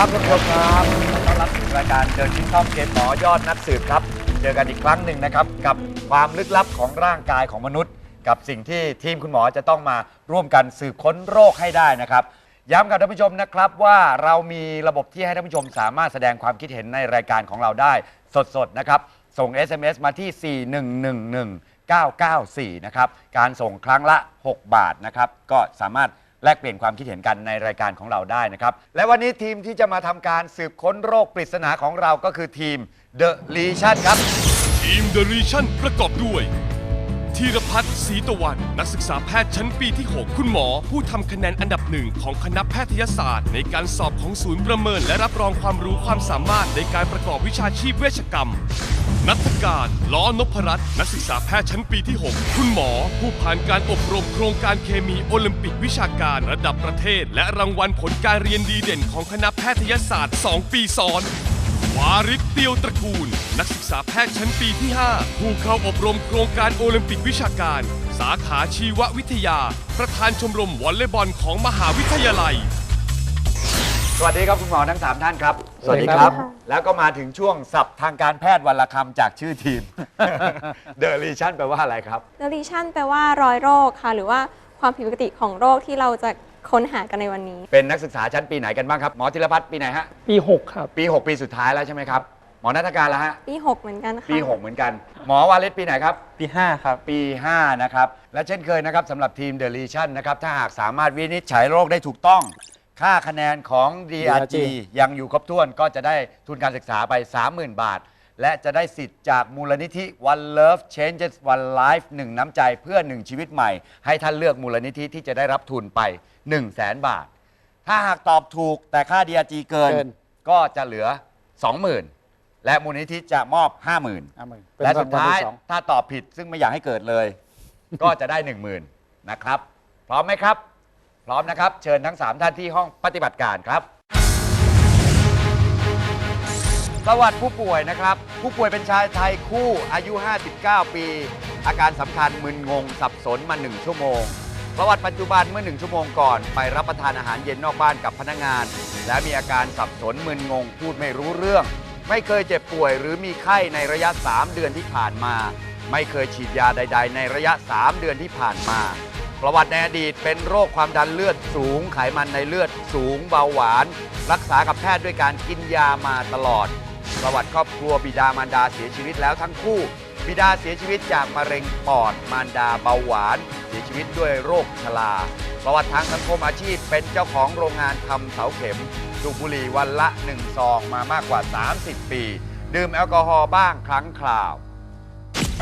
ครับท่านผู้ชมครับต้อนรับสู่รายการเดินชิ้นท่อมเกณฑ์หมอยอดนักสืบครับ เจอกันอีกครั้งหนึ่งนะครับ กับความลึกลับของร่างกายของมนุษย์ กับสิ่งที่ทีมคุณหมอจะต้องมาร่วมกันสืบค้นโรคให้ได้นะครับ ย้ำกับท่านผู้ชมนะครับว่าเรามีระบบที่ให้ท่านผู้ชมสามารถแสดงความคิดเห็นในรายการของเราได้สดๆนะครับ ส่ง SMS มาที่ 4111994 นะครับ การส่งครั้งละ 6 บาทนะครับ ก็สามารถ แลกเปลี่ยนความคิดเห็นกันในรายการของเราได้นะครับ และวันนี้ทีมที่จะมาทำการสืบค้นโรคปริศนาของเราก็คือทีม The Lesion ครับ ทีม The ร e ชั่นประกอบด้วย ธีรพัฒน์ศรีตะวัน นักศึกษาแพทย์ชั้นปีที่ 6 คุณหมอ ผู้ทำคะแนนอันดับหนึ่งของคณะแพทยศาสตร์ ในการสอบของศูนย์ประเมิน และรับรองความรู้ความสามารถในการประกอบวิชาชีพเวชกรรม นัทการล้อนพรัตน์นักศึกษาแพทย์ชั้นปีที่ 6 คุณหมอ ผู้ผ่านการอบรมโครงการเคมีโอลิมปิกวิชาการระดับประเทศ และรางวัลผลการเรียนดีเด่นของคณะแพทยศาสตร์ 2 ปีซ้อน วาริศเตียวตระกูล นักศึกษาแพทย์ชั้นปีที่ 5 ผู้เข้าอบรมโครงการโอลิมปิกวิชาการ สาขาชีววิทยา ประธานชมรมวอลเลย์บอลของมหาวิทยาลัย สวัสดีครับคุณหมอทั้ง 3 ท่านครับ สวัสดีครับ แล้วก็มาถึงช่วงศัพท์ทางการแพทย์วันละคำจากชื่อทีม The Lesion แปลว่าอะไรครับเดลิชันแปลว่ารอยโรคค่ะ หรือว่าความผิดปกติของโรคที่เราจะ ค้นหากันในวันนี้ เป็นนักศึกษาชั้นปีไหนกันบ้างครับ หมอธีรพัฒน์ปีไหนฮะ ปี 6 ครับ ปี 6 ปีสุดท้ายแล้วใช่ไหมครับ หมอนัทการแล้วฮะ ปี 6 เหมือนกันค่ะ ปี 6 เหมือนกัน หมอวาเลศปีไหนครับ ปี 5 ครับ ปี 5 นะครับ และเช่นเคยนะครับสำหรับทีม The Lesion นะครับ ถ้าหากสามารถวินิจฉัยโรคได้ถูกต้อง ค่าคะแนนของ DRG DRG ยังอยู่ครบถ้วนก็จะได้ทุนการศึกษาไป 30,000 บาท และจะได้สิทธิ์จากมูลนิธิ One Love Changes One Life 1น้ำใจเพื่อ1ชีวิตใหม่ ให้ท่านเลือกมูลนิธิที่จะได้รับทุนไป 1 0 0 0 0แบาท ถ้าหากตอบถูกแต่ค่า DRG เกิน เกิน ก็จะเหลือ 20,000 และมูลนิธิจะมอบ 50,000 50,000และสุดท้ายเป็นรางวัลที่สอง ถ้าตอบผิดซึ่งไม่อยากให้เกิดเลย ก็จะได้ 1 0,000นะครับ พร้อมไหมครับ พร้อมนะครับ เชิญทั้ง 3 ท่านที่ห้องปฏิบัติการครับ ประวัติผู้ป่วยนะครับ ผู้ป่วยเป็นชายไทยคู่อายุ 59 ปี อาการสำคัญมึนงง สับสนมา 1 ชั่วโมง ประวัติปัจจุบันเมื่อ 1 ชั่วโมงก่อน ไปรับประทานอาหารเย็นนอกบ้านกับพนักงาน และมีอาการสับสนมึนงง พูดไม่รู้เรื่อง ไม่เคยเจ็บป่วยหรือมีไข้ในระยะ 3 เดือนที่ผ่านมา ไม่เคยฉีดยาใด ๆ ในระยะ 3 เดือนที่ผ่านมา ประวัติในอดีตเป็นโรคความดันเลือดสูง ไขมันในเลือดสูงเบาหวาน รักษากับแพทย์ด้วยการกินยามาตลอด ประวัติครอบครัวบิดามารดาเสียชีวิตแล้วทั้งคู่ บิดาเสียชีวิตจากมะเร็งปอดมารดาเบาหวาน เสียชีวิตด้วยโรคชราประวัติทางสังคมอาชีพ เป็นเจ้าของโรงงานทำเสาเข็มสูบบุหรี่วันละหนึ่งซองมามากกว่า 30 ปี ดื่มแอลกอฮอล์บ้างครั้งคราว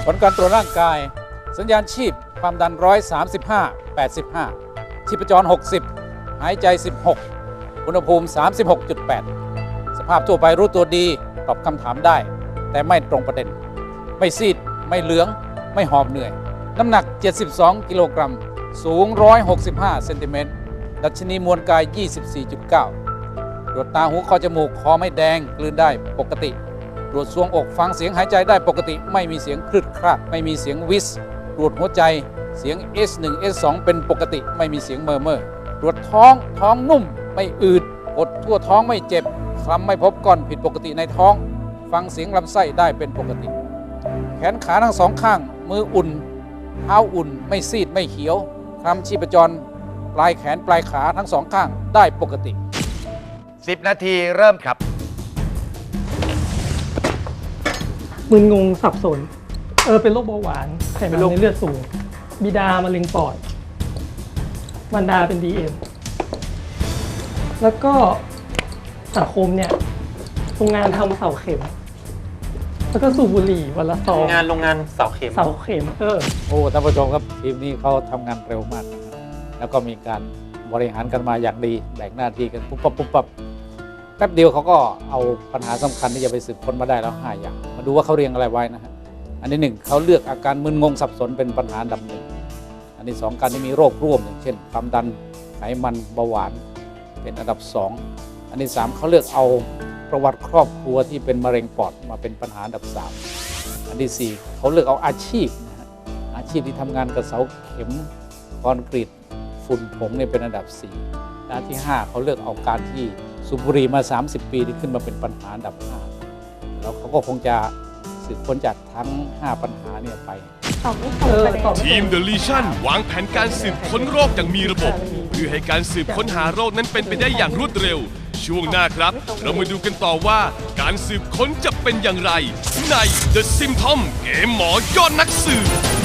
ผลการตรวจร่างกาย สัญญาณชีพความดัน 135 85 ชีพจร 60 หายใจ 16 อุณหภูมิ 36.8 สภาพทั่วไปรู้ตัวดี ตอบคำถามได้ แต่ไม่ตรงประเด็น ไม่ซีด ไม่เหลือง ไม่หอบเหนื่อย น้ำหนัก 72 กิโลกรัม สูง 165 เซนติเมตร ดัชนีมวลกาย 24.9 ตรวจตาหูคอจมูกคอไม่แดงกลืนได้ปกติ ตรวจซวงอกฟังเสียงหายใจได้ปกติ ไม่มีเสียงคลืดคลาด ไม่มีเสียงวิส ตรวจหัวใจเสียง S1 S2 เป็นปกติ ไม่มีเสียงเมอร์เมอร์ตรวจท้องท้องนุ่มไม่อืดกดทั่วท้องไม่เจ็บ คลำไม่พบก้อนผิดปกติในท้อง ฟังเสียงลำไส้ได้เป็นปกติ แขนขาทั้งสองข้าง มืออุ่นเท้าอุ่นไม่ซีดไม่เขียวคลำชีพจร ปลายแขนปลายขาทั้งสองข้างได้ปกติ 10 นาทีเริ่มครับ มึนงงสับสน เออเป็นโรคเบาหวานไขมันในเลือดสูง บิดามะเร็งปอดมารดาเป็นดีเอ็มแล้วก็ สังคมเนี่ยโรงงานทำเสาเข็ม แล้วก็สูบบุหรี่วันละซองงานโรงงานเสาเข็ม เสาเข็มเออ โอ้ท่านผู้ชมครับทีมนี้เขาทำงานเร็วมากนะครับแล้วก็มีการบริหารกันมาอย่างดีแบ่งหน้าที่กันปุ๊บปั๊บปุ๊บปั๊บแป๊บเดียวเขาก็เอาปัญหาสำคัญที่จะไปสืบค้นมาได้แล้วห้าอย่าง มาดูว่าเขาเรียงอะไรไว้นะฮะอันที่หนึ่งเขาเลือกอาการมึนงงสับสนเป็นปัญหาอันดับหนึ่งอันที่สองการที่มีโรคร่วมอย่างเช่นความดันไขมันเบาหวานเป็นอันดับสอง อันที่สามเขาเลือกเอาประวัติครอบครัวที่เป็นมะเร็งปอดมาเป็นปัญหาอันดับสามอันที่สี่เขาเลือกเอาอาชีพนะฮะอาชีพที่ทำงานกับเสาเข็มคอนกรีตฝุ่นผงเนี่ยเป็นอันดับ4และที่ 5 เขาเลือกเอาการที่สูบบุหรี่มา 30 ปีที่ขึ้นมาเป็นปัญหาอันดับ 5 แล้วเขาก็คงจะสืบค้นจากทั้ง 5 ปัญหาเนี่ยไปตอบไม่ตรงเออประเด็นตอบทีม The Legion วางแผนการสืบค้นโรคอย่างมีระบบ เพื่อให้การสืบค้นหาโรคนั้นเป็นไปได้อย่างรวดเร็ว ช่วงหน้าครับ เรามาดูกันต่อว่าการสืบค้นจะเป็นอย่างไร ใน The Symptom เกมหมอยอดนักสืบ